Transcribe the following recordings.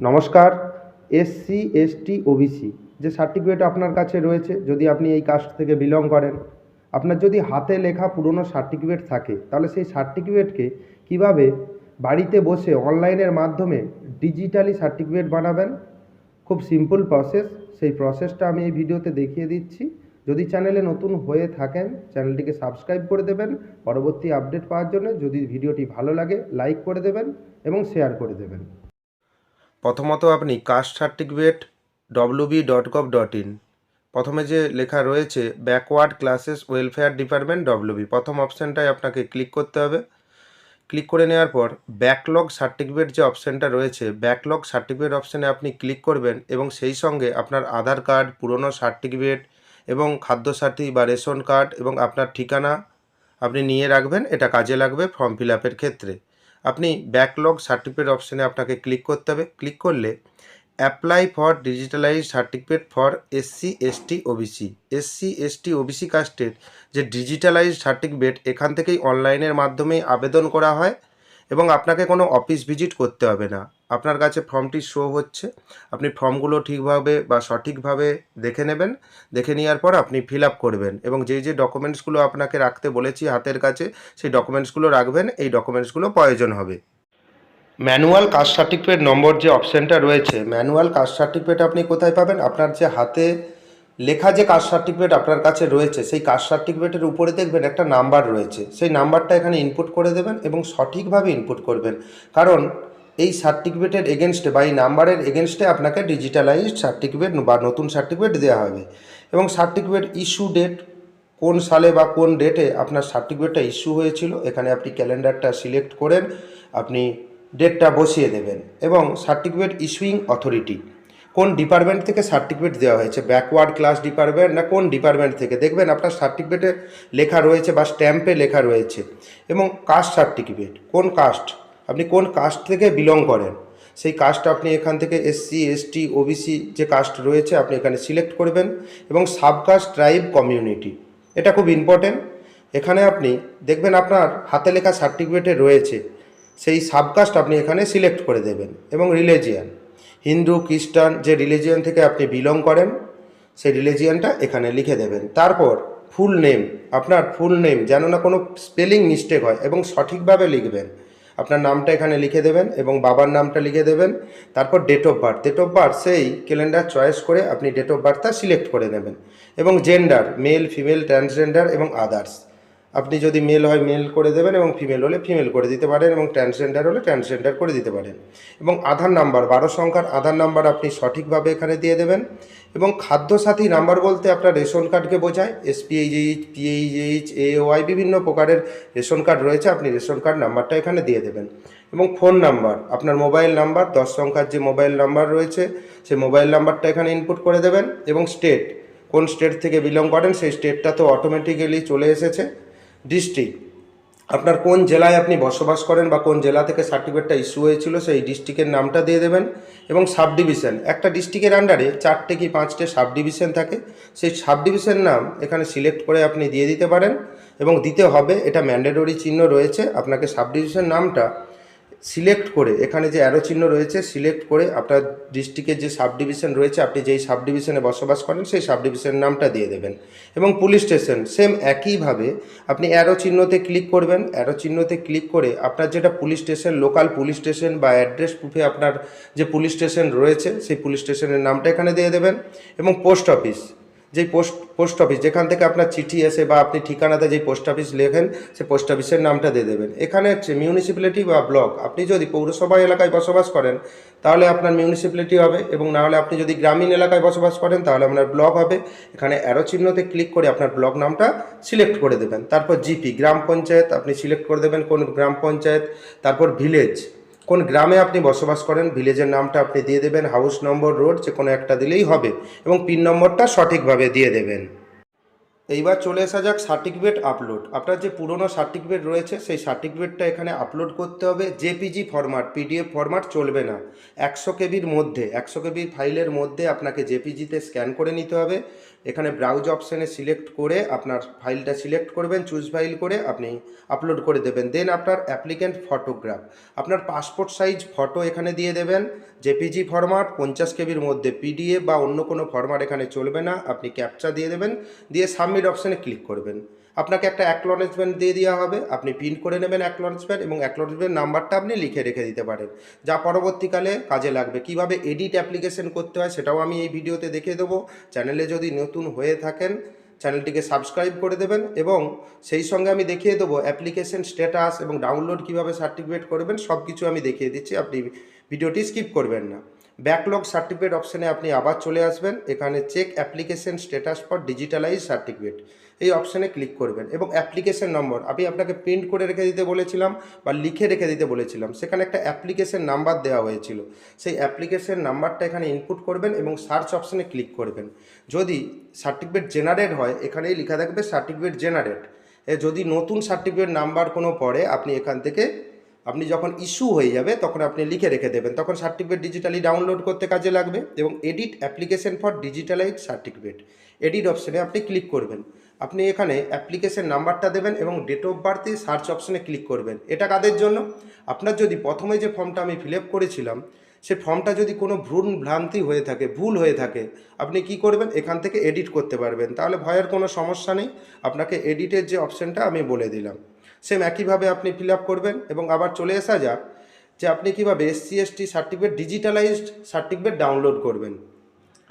নমস্কার SC ST OBC যে certificate আপনার কাছে রয়েছে, যদি আপনি এই কাস্ট থেকে বিলং করেন, আপনার যদি হাতে লেখা পুরনো সার্টিফিকেট থাকে, তাহলে সেই সার্টিফিকেটকে কীভাবে বাড়িতে বসে অনলাইনের মাধ্যমে ডিজিটালি সার্টিফিকেট বানাবেন? খুব সিম্পল প্রসেস সেই প্রসেসটা আমি এই ভিডিওতে দেখিয়ে দিচ্ছি। যদি চ্যানেলে নতুন হয়ে থাকেন চ্যানেলটিকে সাবস্ক্রাইব করে দেবেন। পরবর্তী আপডেট পাওয়ার জন্য যদি ভিডিওটি ভালো লাগে লাইক করে দেবেন এবং শেয়ার করে দেবেন। প্রথমত আপনি caste certificate WB dot gov dot in প্রথমে যে লেখা রয়েছে backward classes welfare department WB প্রথম অপশানটায় আপনাকে ক্লিক করতে হবে। ক্লিক করে নেওয়ার পর ব্যাকলগ সার্টিফিকেট যে অপশানটা রয়েছে ব্যাকলগ সার্টিফিকেট অপশানে আপনি ক্লিক করবেন এবং সেই সঙ্গে আপনার আধার কার্ড পুরনো সার্টিফিকেট এবং খাদ্য সাথী বা রেশন কার্ড এবং আপনার ঠিকানা আপনি নিয়ে রাখবেন। এটা কাজে লাগবে ফর্ম ফিল আপের ক্ষেত্রে। আপনি ব্যাকলগ সার্টিফিকেট অপশানে আপনাকে ক্লিক করতে হবে। ক্লিক করলে apply for digitalise certificate for SC ST OBC SC ST OBC কাস্টের যে ডিজিটালাইজ সার্টিফিকেট এখান থেকেই অনলাইনের মাধ্যমে আবেদন করা হয় এবং আপনাকে কোনো অফিস ভিজিট করতে হবে না। আপনার কাছে ফর্মটি শো হচ্ছে, আপনি ফর্মগুলো ঠিকভাবে বা সঠিকভাবে দেখে নেবেন, দেখে নেওয়ার পর আপনি ফিল আপ করবেন এবং যে যে ডকুমেন্টসগুলো আপনাকে রাখতে বলেছি হাতের কাছে, সেই ডকুমেন্টসগুলো রাখবেন, এই ডকুমেন্টসগুলো প্রয়োজন হবে। ম্যানুয়াল কাস্ট সার্টিফিকেট নম্বর যে অপশানটা রয়েছে ম্যানুয়াল কাস্ট সার্টিফিকেট আপনি কোথায় পাবেন? আপনার যে হাতে লেখা যে কাস্ট সার্টিফিকেট আপনার কাছে রয়েছে, সেই কাস্ট সার্টিফিকেটের উপরে দেখবেন একটা নাম্বার রয়েছে। সেই নাম্বারটা এখানে ইনপুট করে দেবেন এবং সঠিকভাবে ইনপুট করবেন। কারণ এই সার্টিফিকেটের এগেনস্টে বা এই নাম্বারের এগেনস্টে আপনাকে ডিজিটালাইজড সার্টিফিকেট বা নতুন সার্টিফিকেট দেওয়া হবে। এবং সার্টিফিকেট ইস্যু ডেট কোন সালে বা কোন ডেটে আপনার সার্টিফিকেটটা ইস্যু হয়েছিল, এখানে আপনি ক্যালেন্ডারটা সিলেক্ট করেন, আপনি ডেটটা বসিয়ে দেবেন এবং সার্টিফিকেট ইস্যুইং অথরিটি কোন ডিপার্টমেন্ট থেকে সার্টিফিকেট দেওয়া হয়েছে ব্যাকওয়ার্ড ক্লাস ডিপার্টমেন্ট না কোন ডিপার্টমেন্ট থেকে? দেখবেন আপনার সার্টিফিকেটে লেখা রয়েছে বা স্ট্যাম্পে লেখা রয়েছে। এবং কাস্ট সার্টিফিকেট কোন কাস্ট আপনি কোন কাস্ট থেকে বিলং করেন? সেই কাস্ট আপনি এখান থেকে এসসি এসটি ওবিসি যে কাস্ট রয়েছে, আপনি এখানে সিলেক্ট করবেন এবং সাবকাস্ট ট্রাইব কমিউনিটি এটা খুব ইম্পর্টেন্ট এখানে আপনি দেখবেন আপনার হাতে লেখা সার্টিফিকেটে রয়েছে, সেই সাবকাস্ট আপনি এখানে সিলেক্ট করে দেবেন এবং রিলিজিয়ান হিন্দু, খ্রিস্টান যে রিলিজিয়ান থেকে আপনি বিলং করেন, সেই রিলিজিয়ানটা এখানে লিখে দেবেন। তারপর ফুল নেম আপনার ফুল নেম যেন না কোনো স্পেলিং মিস্টেক হয়, এবং সঠিকভাবে লিখবেন। আপনার নামটা এখানে লিখে দেবেন এবং বাবার নামটা লিখে দেবেন। তারপর date of birth date of birth সেই ক্যালেন্ডার চয়েস করে আপনি ডেট অফ বার্থটা সিলেক্ট করে নেবেন। এবং জেন্ডার মেল ফিমেল ট্রান্সজেন্ডার এবং আদার্স আপনি যদি মেল হয় মেল করে দেবেন এবং ফিমেল হলে ফিমেল করে দিতে পারেন এবং ট্রান্সজেন্ডার হলে ট্রান্সজেন্ডার করে দিতে পারেন। এবং আধার নাম্বার বারো সংখ্যার আধার নাম্বার আপনি সঠিকভাবে এখানে দিয়ে দেবেন। এবং খাদ্যসাথী নাম্বার বলতে আপনার রেশন কার্ডকে বোঝায়। এসপিএইচএইচ পিএইচএইচ এওয়াই বিভিন্ন প্রকারের রেশন কার্ড রয়েছে, আপনি রেশন কার্ড নাম্বারটা এখানে দিয়ে দেবেন। এবং ফোন নাম্বার আপনার মোবাইল নাম্বার দশ সংখ্যার যে মোবাইল নাম্বার রয়েছে, সেই মোবাইল নাম্বারটা এখানে ইনপুট করে দেবেন। এবং স্টেট কোন স্টেট থেকে বিলং করেন, সেই স্টেটটা তো অটোমেটিক্যালি চলে এসেছে। ডিস্ট্রিক্ট। আপনার কোন জেলায় আপনি বসবাস করেন বা কোন জেলা থেকে সার্টিফিকেটটা ইস্যু হয়েছিল সেই ডিস্ট্রিক্টের নামটা দিয়ে দেবেন এবং সাব ডিভিশন একটা ডিস্ট্রিক্টের আন্ডারে চারটে কি পাঁচটে সাব ডিভিশন থাকে। সেই সাব ডিভিশন নাম এখানে সিলেক্ট করে আপনি দিয়ে দিতে পারেন এবং দিতে হবে। এটা ম্যান্ডেটরি চিহ্ন রয়েছে। আপনাকে সাব ডিভিশন নামটা সিলেক্ট করে, এখানে যে অ্যারো চিহ্ন রয়েছে সিলেক্ট করে আপনার ডিস্ট্রিক্টের যে সাব ডিভিশন রয়েছে, আপনি যেই সাব ডিভিশনে বসবাস করেন, সেই সাব ডিভিশনের নামটা দিয়ে দেবেন। এবং পুলিশ স্টেশন সেম একইভাবে আপনি অ্যারো চিহ্নতে ক্লিক করবেন। অ্যারো চিহ্নতে ক্লিক করে আপনার যেটা police station local police station বা অ্যাড্রেস প্রুফে আপনার যে পুলিশ স্টেশন রয়েছে, সেই পুলিশ স্টেশনের নামটা এখানে দিয়ে দেবেন। এবং পোস্ট অফিস যেই পোস্ট পোস্ট অফিস, যেখান থেকে আপনার চিঠি এসে বা আপনি ঠিকানাতে যেই পোস্ট অফিস লেখেন সেই পোস্ট অফিসের নামটা দিয়ে দেবেন। এখানে হচ্ছে মিউনিসিপ্যালিটি বা ব্লক আপনি যদি পৌরসভা এলাকায় বসবাস করেন, তাহলে আপনার মিউনিসিপ্যালিটি হবে এবং না হলে আপনি যদি গ্রামীণ এলাকায় বসবাস করেন, তাহলে আপনার ব্লক হবে। এখানে অ্যারো চিহ্নতে ক্লিক করে আপনার ব্লক নামটা সিলেক্ট করে দেবেন। তারপর জিপি গ্রাম পঞ্চায়েত, আপনি সিলেক্ট করে দেবেন কোন গ্রাম পঞ্চায়েত, তারপর ভিলেজ কোন গ্রামে আপনি বসবাস করেন, ভিলেজের নামটা আপনি দিয়ে দেবেন, হাউস নম্বর রোড যে কোনো একটা দিলেই হবে এবং পিন নম্বরটা সঠিকভাবে দিয়ে দেবেন। এইবার চলে আসা যাক সার্টিফিকেট আপলোড। আপনার যে পুরনো সার্টিফিকেট রয়েছে, সেই সার্টিফিকেটটা এখানে আপলোড করতে হবে। জেপিজি ফরম্যাট, পিডিএফ ফরম্যাট চলবে না। একশো কেবির মধ্যে, একশো কেবির ফাইলের মধ্যে আপনাকে জেপিজিতে স্ক্যান করে নিতে হবে। এখানে ব্রাউজ অপশানে সিলেক্ট করে আপনার ফাইলটা সিলেক্ট করবেন চুজ ফাইল করে আপনি আপলোড করে দেবেন। দেন আপনার অ্যাপ্লিক্যান্ট ফটোগ্রাফ আপনার পাসপোর্ট সাইজ ফটো এখানে দিয়ে দেবেন জেপিজি ফরম্যাট পঞ্চাশ কেবির মধ্যে পিডিএ বা অন্য কোনো ফরম্যাট এখানে চলবে না। আপনি ক্যাপচা দিয়ে দেবেন, দিয়ে সাবমিট অপশানে ক্লিক করবেন। আপনাকে একটা অ্যাকনলেজমেন্ট দিয়ে দেওয়া হবে। আপনি প্রিন্ট করে নেবেন অ্যাকনলেজমেন্ট এবং অ্যাকনলেজমেন্ট নাম্বারটা আপনি লিখে রেখে দিতে পারেন। যা পরবর্তীকালে কাজে লাগবে। কীভাবে এডিট অ্যাপ্লিকেশন করতে হয় সেটাও আমি এই ভিডিওতে দেখিয়ে দেবো। চ্যানেলে যদি নতুন হয়ে থাকেন, চ্যানেলটিকে সাবস্ক্রাইব করে দেবেন এবং সেই সঙ্গে আমি দেখিয়ে দেবো অ্যাপ্লিকেশন স্ট্যাটাস এবং ডাউনলোড কীভাবে সার্টিফিকেট করবেন সব কিছু আমি দেখিয়ে দিচ্ছি। আপনি ভিডিওটি স্কিপ করবেন না। ব্যাকলগ সার্টিফিকেট অপশানে আপনি আবার চলে আসবেন। এখানে check application status for digitalise certificate এই অপশানে ক্লিক করবেন এবং অ্যাপ্লিকেশন নম্বর আমি আপনাকে প্রিন্ট করে রেখে দিতে বলেছিলাম বা লিখে রেখে দিতে বলেছিলাম। সেখানে একটা অ্যাপ্লিকেশন নাম্বার দেওয়া হয়েছিল। সেই অ্যাপ্লিকেশন নাম্বারটা এখানে ইনপুট করবেন এবং সার্চ অপশানে ক্লিক করবেন। যদি সার্টিফিকেট জেনারেট হয়, এখানেই লেখা থাকবে সার্টিফিকেট জেনারেট যদি নতুন সার্টিফিকেট নাম্বার কোনো পড়ে, আপনি এখান থেকে আপনি যখন ইস্যু হয়ে যাবে, তখন আপনি লিখে রেখে দেবেন। তখন সার্টিফিকেট ডিজিটালি ডাউনলোড করতে কাজে লাগবে এবং edit application for digitalise certificate edit অপশানে আপনি ক্লিক করবেন। আপনি এখানে অ্যাপ্লিকেশন নাম্বারটা দেবেন এবং ডেট অফ বার্থে সার্চ অপশানে ক্লিক করবেন। এটা কাদের জন্য? আপনার যদি প্রথমে যে ফর্মটা আমি ফিল করেছিলাম, সে ফর্মটা যদি কোনো ভ্রূণ ভ্রান্তি হয়ে থাকে, ভুল হয়ে থাকে, আপনি কি করবেন? এখান থেকে এডিট করতে পারবেন। তাহলে ভয়ের কোনো সমস্যা নেই। আপনাকে এডিটের যে অপশানটা আমি বলে দিলাম। সেম একইভাবে আপনি ফিল করবেন এবং আবার চলে আসা যাক যে আপনি কীভাবে SC ST certificate digitalised certificate download করবেন।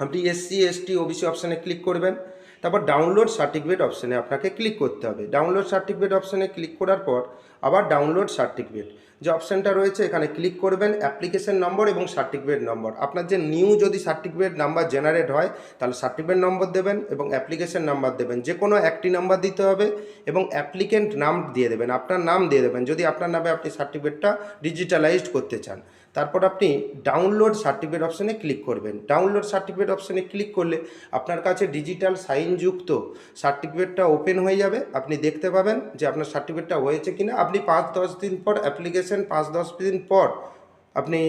আপনি এসসি এসটি ওবিসি অপশানে ক্লিক করবেন, তারপর ডাউনলোড সার্টিফিকেট অপশানে আপনাকে ক্লিক করতে হবে। ডাউনলোড সার্টিফিকেট অপশানে ক্লিক করার পর আবার ডাউনলোড সার্টিফিকেট যে অপশানটা রয়েছে, এখানে ক্লিক করবেন অ্যাপ্লিকেশন নম্বর এবং সার্টিফিকেট নম্বর আপনার যে নিউ যদি সার্টিফিকেট নাম্বার জেনারেট হয়, তাহলে সার্টিফিকেট নম্বর দেবেন এবং অ্যাপ্লিকেশন নাম্বার দেবেন। যে কোনো একটি নাম্বার দিতে হবে এবং অ্যাপ্লিকেন্ট নাম দিয়ে দেবেন, আপনার নাম দিয়ে দেবেন। যদি আপনার নামে আপনি সার্টিফিকেটটা ডিজিটালাইজড করতে চান, তারপর আপনি ডাউনলোড সার্টিফিকেট অপশানে ক্লিক করবেন। ডাউনলোড সার্টিফিকেট অপশানে ক্লিক করলে আপনার কাছে ডিজিটাল সাইনযুক্ত সার্টিফিকেটটা ওপেন হয়ে যাবে। আপনি দেখতে পাবেন যে আপনার সার্টিফিকেটটা হয়েছে কিনা। আপনি পাঁচ দশ দিন পর অ্যাপ্লিকেশন পাঁচ দশ দিন পর আপনি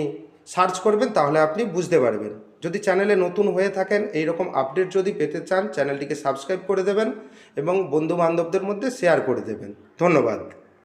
সার্চ করবেন, তাহলে আপনি বুঝতে পারবেন। যদি চ্যানেলে নতুন হয়ে থাকেন এই রকম আপডেট যদি পেতে চান চ্যানেলটিকে সাবস্ক্রাইব করে দেবেন এবং বন্ধু বান্ধবদের মধ্যে শেয়ার করে দেবেন। ধন্যবাদ।